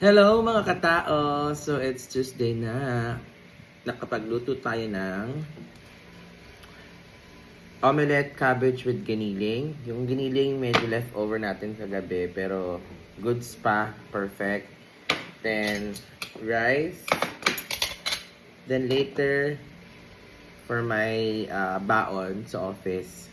Hello mga katao! So it's Tuesday na. Nakapagluto tayo ng omelette cabbage with giniling. Yung giniling medyo leftover natin kagabi pero goods pa. Perfect. Then rice. Then later for my uh, baon sa office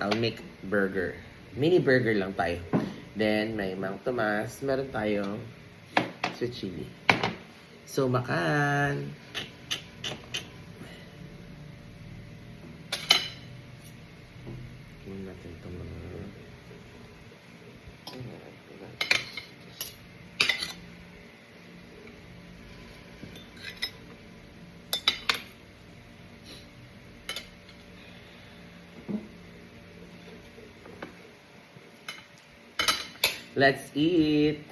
I'll make burger. Mini burger lang tayo. Then, may Mang Tomas. Meron tayong sweet chili. So, makan! Tingnan natin itong mga... Let's eat!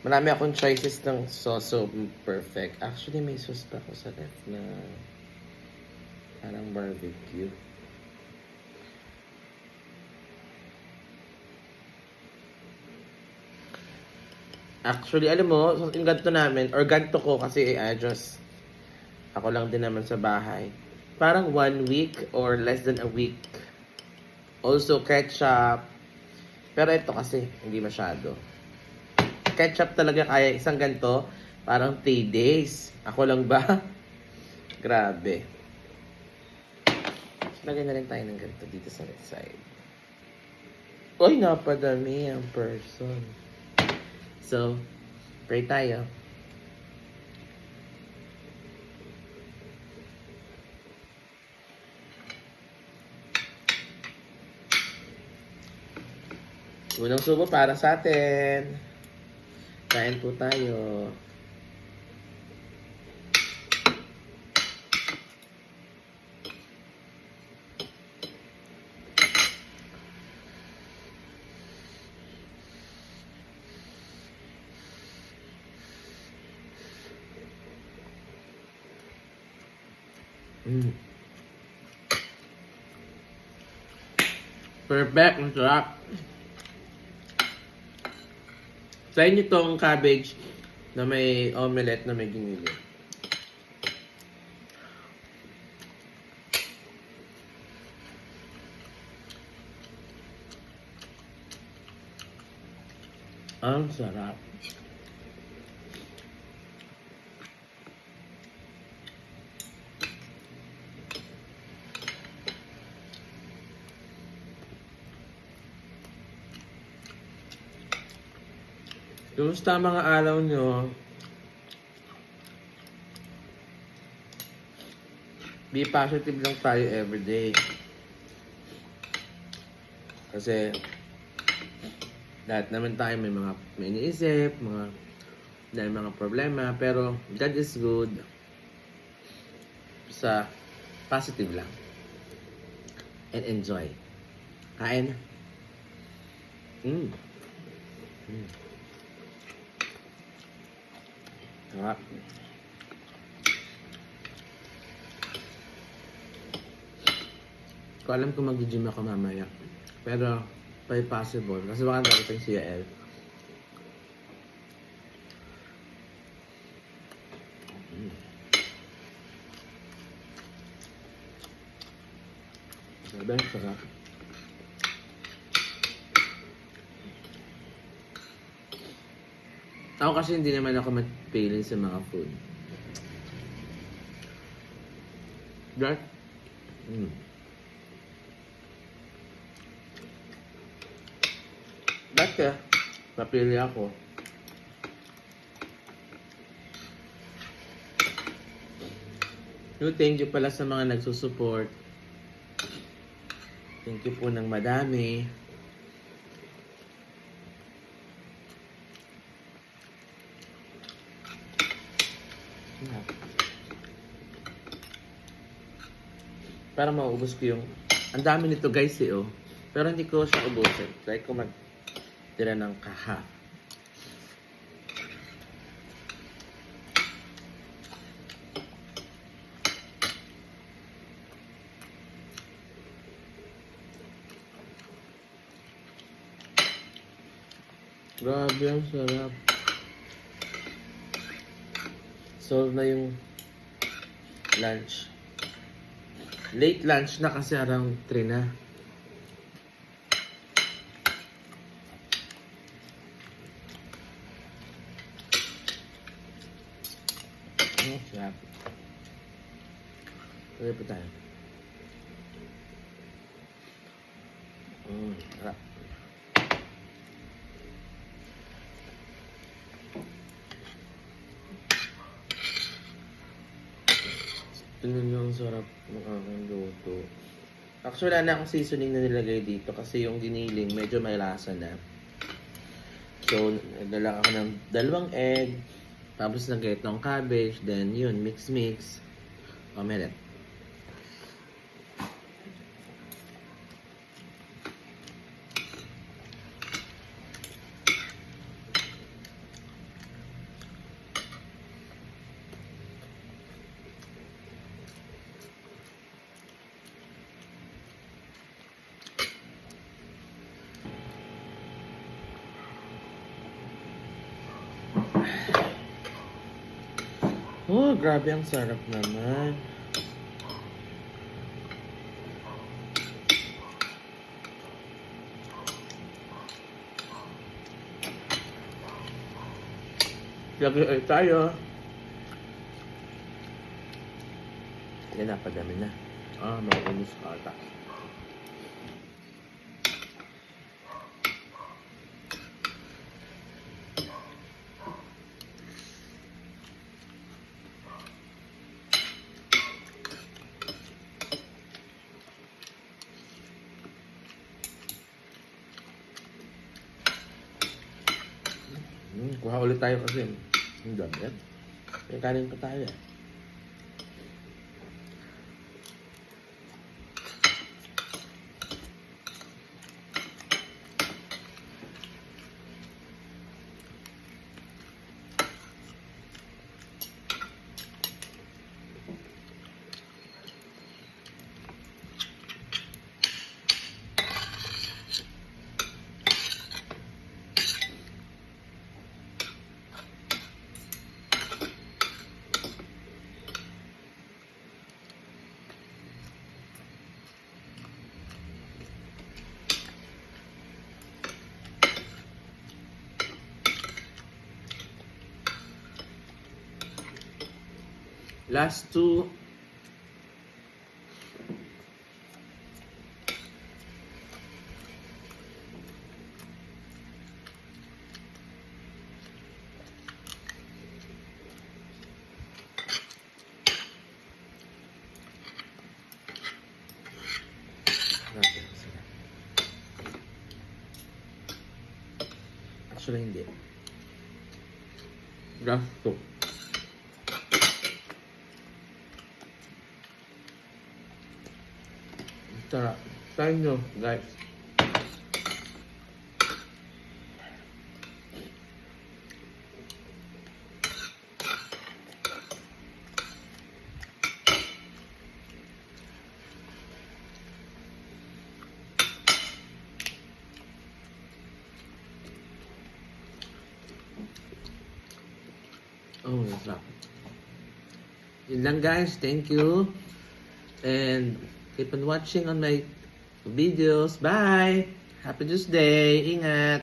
Marami akong choices ng sauce, so perfect. Actually, may sauce pa ako sa ref na parang barbecue. Actually, alam mo, yung ganito namin, or ganito ko kasi I just, ako lang din naman sa bahay. Parang one week or less than a week. Also, ketchup. Pero ito kasi, hindi masyado. Ketchup talaga kaya isang ganito, parang 3 days. Ako lang ba? Grabe. Lagay na rin tayo ng ganito dito sa right side. Uy, napadami ang person. So, pray tayo. Unang subo para sa atin. Kain po tayo. Mm. Perfect, ang sarap. Try nyo tong cabbage na may omelette na may ginili. Ang sarap. Kumusta mga araw nyo? Be positive lang tayo everyday. Kasi lahat naman tayo may mga may iniisip, mga may mga problema, pero God is good sa positive lang. And enjoy. Kain. Mm. Mm. Sarap. Ko alam kung mag-gym ako mamaya. Pero, may possible. Kasi baka darating si Yael. Mm. Sabi, sarap. Ako kasi hindi naman ako mapiling sa mga food. Right? Mm. Dati, napili ako. No, thank you pala sa mga nagsusupport. Thank you po ng madami. Para maubos ko yung... Ang dami nito guys eh oh. Pero hindi ko siya ubusin. Try ko mag tira ng kaha. Grabe, ang sarap. Solve na yung lunch. Late lunch na kasi around 3 na. Ang sarap. Tuloy pa tayo. Mm, sarap. Tingnan nyo sarap ng aking luto. Actually, wala na akong seasoning na nilagay dito kasi yung giniling medyo may lasa na. So, nagdala ako ng dalawang egg, tapos nag ng cabbage, then yun, mix-mix. Omelette. Oh, grabe ang sarap naman. Lagi ay tayo. Yan na, padami na. Ah, makunis ka ata. Hmm, kuha ulit tayo kasi. Ang dami yan. May kanin pa tayo eh. Last two. Grabe, ang sarap. Actually, hindi. Last two. Sarap. Try nyo, guys. Oh. Yun lang guys. Thank you. And keep on watching on my videos. Bye! Happy Tuesday! Ingat!